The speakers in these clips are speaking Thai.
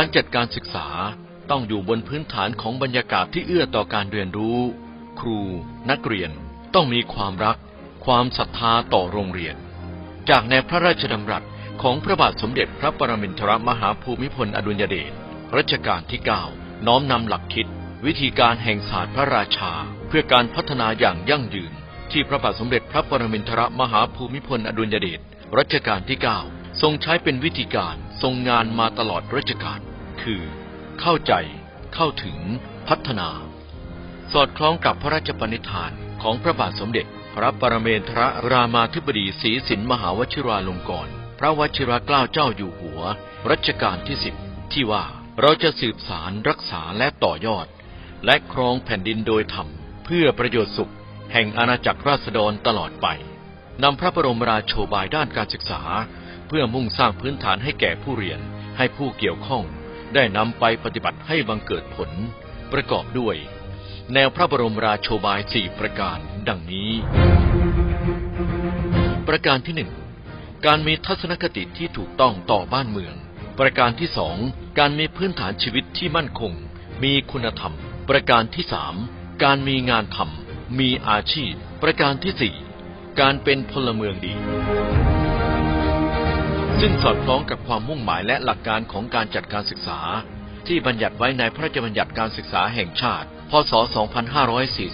การจัดการศึกษาต้องอยู่บนพื้นฐานของบรรยากาศที่เอื้อต่อการเรียนรู้ ครู นักเรียนต้องมีความรัก ความศรัทธาต่อโรงเรียน จากแนวพระราชดำรัสของพระบาทสมเด็จพระปรมินทรมหาภูมิพลอดุลยเดชรัชกาลที่ 9 น้อมนำหลักคิด วิธีการแห่งศาสตร์พระราชา เพื่อการพัฒนาอย่างยั่งยืน ที่พระบาทสมเด็จพระปรมินทรมหาภูมิพลอดุลยเดชรัชกาลที่ 9 ทรงใช้เป็นวิธีการทรงงานมาตลอดรัชกาลคือ เข้าใจ เข้าถึง พัฒนา สอดคล้องกับพระราชปณิธานของพระบาทสมเด็จ พระปรเมนทรรามาธิบดีศรีสินมหาวชิราลงกรณ์พระวชิรเกล้าเจ้าอยู่หัว รัชกาลที่สิบที่ว่าเราจะสืบสารรักษาและต่อยอด และครองแผ่นดินโดยธรรม เพื่อประโยชน์สุข แห่งอาณาจักรราษฎรตลอดไปนำพระบรมราโชบายด้านการศึกษา เพื่อมุ่งสร้างพื้นฐานให้แก่ผู้เรียน ให้ผู้เกี่ยวข้อง ได้นำไปปฏิบัติให้บังเกิดผล ประกอบด้วย แนวพระบรมราโชบายสี่ประการดังนี้ ประการที่หนึ่งการมีทัศนคติที่ถูกต้องต่อบ้านเมือง ประการที่สองการมีพื้นฐานชีวิตที่มั่นคง มีคุณธรรม ประการที่สามการมีงานทำมีอาชีพ ประการที่สี่การเป็นพลเมืองดี ซึ่งสอดคล้องกับความมุ่งหมายและหลักการของการจัดการศึกษา ที่บัญญัติไว้ในพระราชบัญญัติการศึกษาแห่งชาติ พศ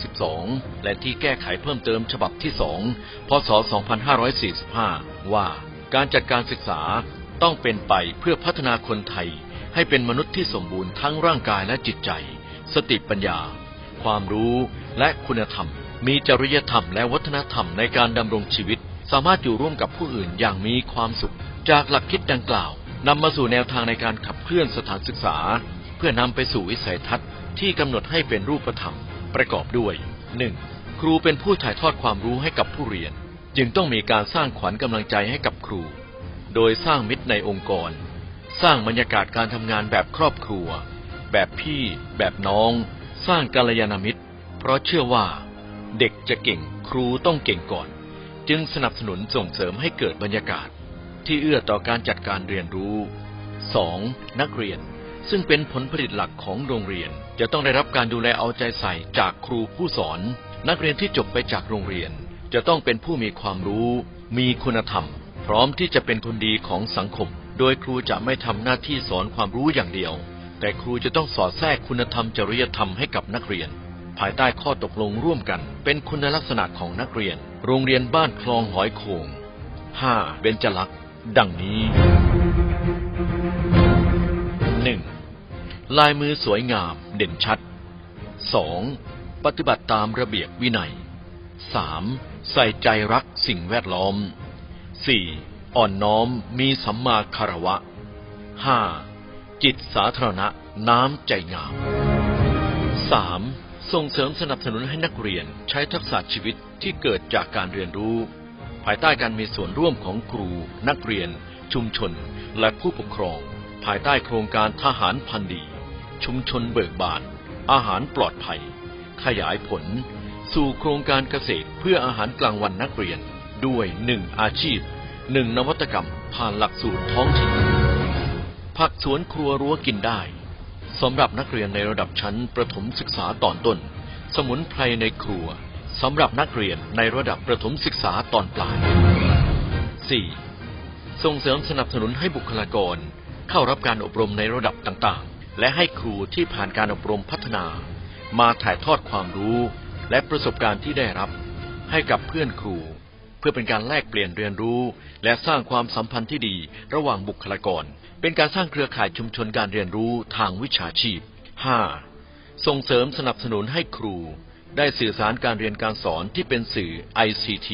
2542 และที่แก้ไขเพิ่มเติมฉบับที่ 2 พศ 2545 ว่าการจัดการศึกษาต้องเป็นไปเพื่อพัฒนาคนไทย ให้เป็นมนุษย์ที่สมบูรณ์ทั้งร่างกายและจิตใจ สติปัญญา ความรู้และคุณธรรม มีจริยธรรมและวัฒนธรรมในการดำรงชีวิต สามารถอยู่ร่วมกับผู้อื่นอย่างมีความสุข จากหลักคิดดังกล่าวนำมาสู่แนวทางในการขับเคลื่อนสถานศึกษา เพื่อนำไปสู่วิสัยทัศน์ที่กำหนดให้เป็นรูปธรรม ประกอบด้วย 1. ครูเป็นผู้ถ่ายทอดความรู้ให้กับผู้เรียน จึงต้องมีการสร้างขวัญกำลังใจให้กับครู โดยสร้างมิตรในองค์กร สร้างบรรยากาศการทำงานแบบครอบครัว แบบพี่ แบบน้อง สร้างกัลยาณมิตร เพราะเชื่อว่า เด็กจะเก่งครูต้องเก่งก่อน จึงสนับสนุนส่งเสริมให้เกิดบรรยากาศ ที่เอื้อต่อการจัดการเรียนรู้ 2. นักเรียน ซึ่งเป็นผลผลิตหลักของโรงเรียน จะต้องได้รับการดูแลเอาใจใส่จากครูผู้สอน นักเรียนที่จบไปจากโรงเรียน จะต้องเป็นผู้มีความรู้ มีคุณธรรม พร้อมที่จะเป็นคนดีของสังคม โดยครูจะไม่ทำหน้าที่สอนความรู้อย่างเดียว แต่ครูจะต้องสอดแทรกคุณธรรมจริยธรรมให้กับนักเรียน ภายใต้ข้อตกลงร่วมกัน เป็นคุณลักษณะของนักเรียน โรงเรียนบ้านคลองหอยโขง 5. เบญจลักษณ์ ดังนี้ 1. ลายมือสวยงามเด่นชัด 2. ปฏิบัติตามระเบียบวินัย 3. ใส่ใจรักสิ่งแวดล้อม 4. อ่อนน้อมมีสัมมาคารวะ 5. จิตสาธารณะน้ำใจงาม 3. ส่งเสริมสนับสนุนให้นักเรียนใช้ทักษะชีวิตที่เกิดจากการเรียนรู้ ภายใต้การมีส่วนร่วมของครู นักเรียน ชุมชน และผู้ปกครอง ภายใต้โครงการทหารพันธ์ดี ชุมชนเบิกบาน อาหารปลอดภัย ขยายผล สู่โครงการเกษตรเพื่ออาหารกลางวันนักเรียน ด้วยหนึ่งอาชีพหนึ่งนวัตกรรมผ่านหลักสูตรท้องถิ่นผักสวนครัวรั้วกินได้สำหรับนักเรียนในระดับชั้นประถมศึกษาตอนต้น สมุนไพรในครัว สำหรับนักเรียนในระดับประถมศึกษาตอนปลาย 4. ส่งเสริมสนับสนุนให้บุคลากร เข้ารับการอบรมในระดับต่างๆ และให้ครูที่ผ่านการอบรมพัฒนา มาถ่ายทอดความรู้ และประสบการณ์ที่ได้รับ ให้กับเพื่อนครู เพื่อเป็นการแลกเปลี่ยนเรียนรู้ และสร้างความสัมพันธ์ที่ดีระหว่างบุคลากร เป็นการสร้างเครือข่ายชุมชนการเรียนรู้ทางวิชาชีพ 5. ส่งเสริมสนับสนุนให้ครู ได้สื่อสารการเรียนการสอนที่เป็นสื่อ ICT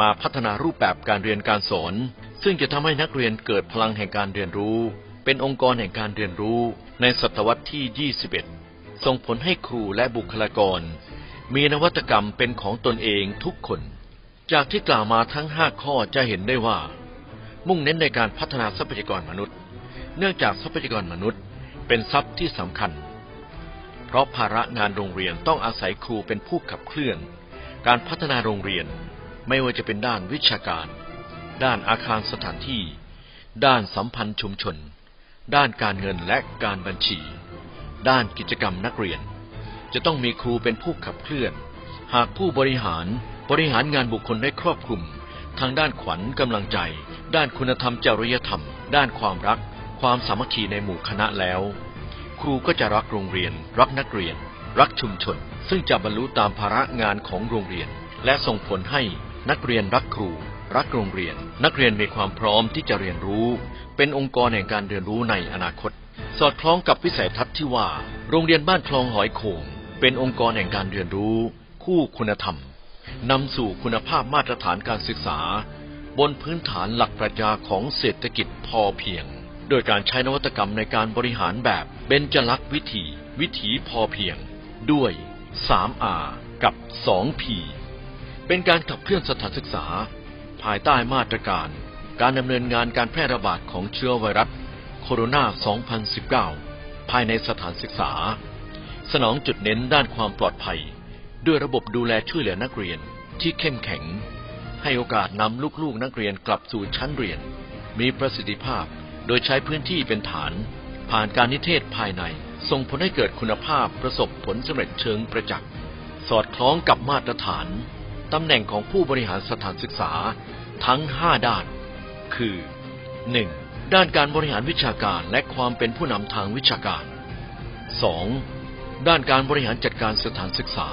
มาพัฒนารูปแบบการเรียนการสอน ซึ่งจะทำให้นักเรียนเกิดพลังแห่งการเรียนรู้ เป็นองค์กรแห่งการเรียนรู้ในศตวรรษที่ 21 ส่งผลให้ครูและบุคลากร มีนวัตกรรมเป็นของตนเองทุกคน จากที่กล่าวมาทั้ง 5 ข้อจะเห็นได้ว่า มุ่งเน้นในการพัฒนาทรัพยากรมนุษย์ เนื่องจากทรัพยากรมนุษย์ เป็นทรัพย์ที่สำคัญ เพราะภาระงานโรงเรียนต้องอาศัยครูเป็นผู้ขับเคลื่อน การพัฒนาโรงเรียนไม่ว่าจะเป็นด้านวิชาการ ด้านอาคารสถานที่ ด้านสัมพันธ์ชุมชน ด้านการเงินและการบัญชี ด้านกิจกรรมนักเรียน จะต้องมีครูเป็นผู้ขับเคลื่อน หากผู้บริหารบริหารงานบุคคลได้ครอบคลุม ทางด้านขวัญกำลังใจ ด้านคุณธรรมจริยธรรม ด้านความรัก ความสามัคคีในหมู่คณะแล้ว ครูก็จะรักโรงเรียน รักนักเรียน รักชุมชน ซึ่งจะบรรลุตามภาระงานของโรงเรียน และส่งผลให้นักเรียนรักครู รักโรงเรียน นักเรียนมีความพร้อมที่จะเรียนรู้ เป็นองค์กรแห่งการเรียนรู้ในอนาคต สอดคล้องกับวิสัยทัศน์ที่ว่า โรงเรียนบ้านคลองหอยโขงเป็นองค์กรแห่งการเรียนรู้ คู่คุณธรรมนำสู่คุณภาพมาตรฐานการศึกษา บนพื้นฐานหลักปรัชญาของเศรษฐกิจพอเพียง โดยการใช้นวัตกรรมในการบริหารแบบเบญจลักษณ์วิถี วิถีพอเพียง ด้วย 3R กับ 2P เป็นการขับเคลื่อนสถานศึกษา ภายใต้มาตรการ การดำเนินงานการแพร่ระบาดของเชื้อไวรัสโคโรนา 2019 ภายในสถานศึกษา สนองจุดเน้นด้านความปลอดภัย ด้วยระบบดูแลช่วยเหลือนักเรียนที่เข้มแข็ง ให้โอกาสนำลูกๆนักเรียนกลับสู่ชั้นเรียน มีประสิทธิภาพ โดยใช้พื้นที่เป็นฐาน ผ่านการนิเทศภายในส่งผลให้เกิดคุณภาพประสบผลสำเร็จเชิงประจักษ์ สอดคล้องกับมาตรฐานตำแหน่งของผู้บริหารสถานศึกษาทั้ง 5 ด้าน คือ 1. ด้านการบริหารวิชาการและความเป็นผู้นำทางวิชาการ 2. ด้านการบริหารจัดการสถานศึกษา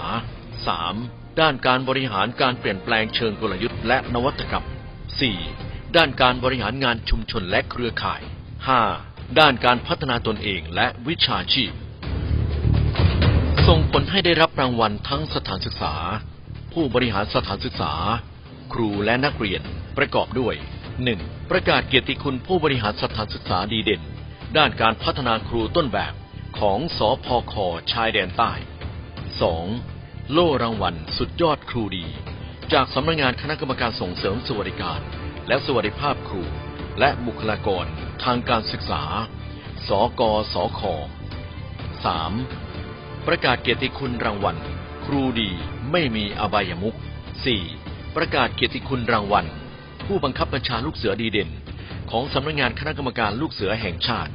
3. ด้านการบริหารการเปลี่ยนแปลงเชิงกลยุทธ์และนวัตกรรม 4. ด้านการบริหารงานชุมชนและเครือข่าย 5. ด้านการพัฒนาตนเองและวิชาชีพ ส่งผลให้ได้รับรางวัลทั้งสถานศึกษา ผู้บริหารสถานศึกษา ครูและนักเรียนประกอบด้วย 1. ประกาศเกียรติคุณผู้บริหารสถานศึกษาดีเด่น ด้านการพัฒนาครูต้นแบบของสอพอคชายแดนใต้ 2. โล่รางวัลสุดยอดครูดี จากสำนักงานคณะกรรมการส่งเสริมสวัสดิการ และสวัสดิภาพครู และบุคลากรทางการศึกษา สกสค 3. ประกาศเกียรติคุณรางวัล ครูดีไม่มีอบายมุข 4. ประกาศเกียรติคุณรางวัล ผู้บังคับบัญชาลูกเสือดีเด่น ของสำนักงานคณะกรรมการลูกเสือแห่งชาติ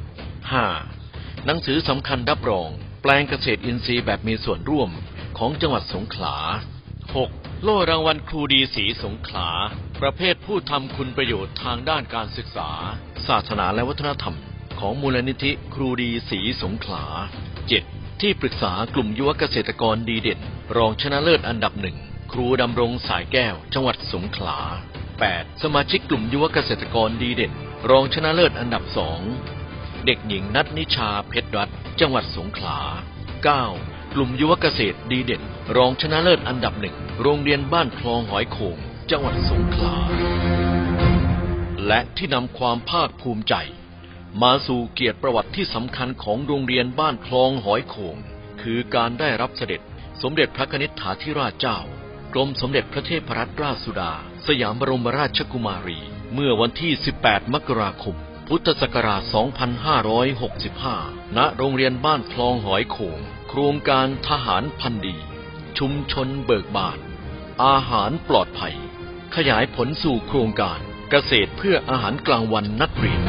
5. หนังสือสำคัญรับรอง แปลงเกษตรอินทรีย์แบบมีส่วนร่วมของจังหวัดสงขลา 6. โล่รางวัลครูดีสีสงขลาประเภทผู้ทำคุณประโยชน์ทางด้านการศึกษา ศาสนาและวัฒนธรรม ของมูลนิธิครูดีสีสงขลา 7. ที่ปรึกษากลุ่มยุวเกษตรกรดีเด่น รองชนะเลิศอันดับหนึ่งครูดำรงสายแก้ว จังหวัดสงขลา 8. สมาชิกกลุ่มยุวเกษตรกรดีเด่น รองชนะเลิศอันดับสองเด็กหญิงนัทนิชาเพชรรัตน์จังหวัดสงขลา 9. กลุ่มยุวเกษตรดีเด่น รองชนะเลิศอันดับหนึ่งโรงเรียนบ้านคลองหอยโขง จังหวัดสงขลา และที่นำความภาคภูมิใจ มาสู่เกียรติประวัติที่สำคัญของโรงเรียนบ้านคลองหอยโขง คือการได้รับเสด็จสมเด็จพระนิษฐาธิราชเจ้า กรมสมเด็จพระเทพรัตนราชสุดา สยามบรมราชกุมารี เมื่อวันที่ 18 มกราคม พุทธศักราช 2565 ณ โรงเรียนบ้านคลองหอยโขง โครงการทหารพันดี ชุมชนเบิกบานอาหารปลอดภัย ขยายผลสู่โครงการเกษตรเพื่ออาหารกลางวันนักเรียน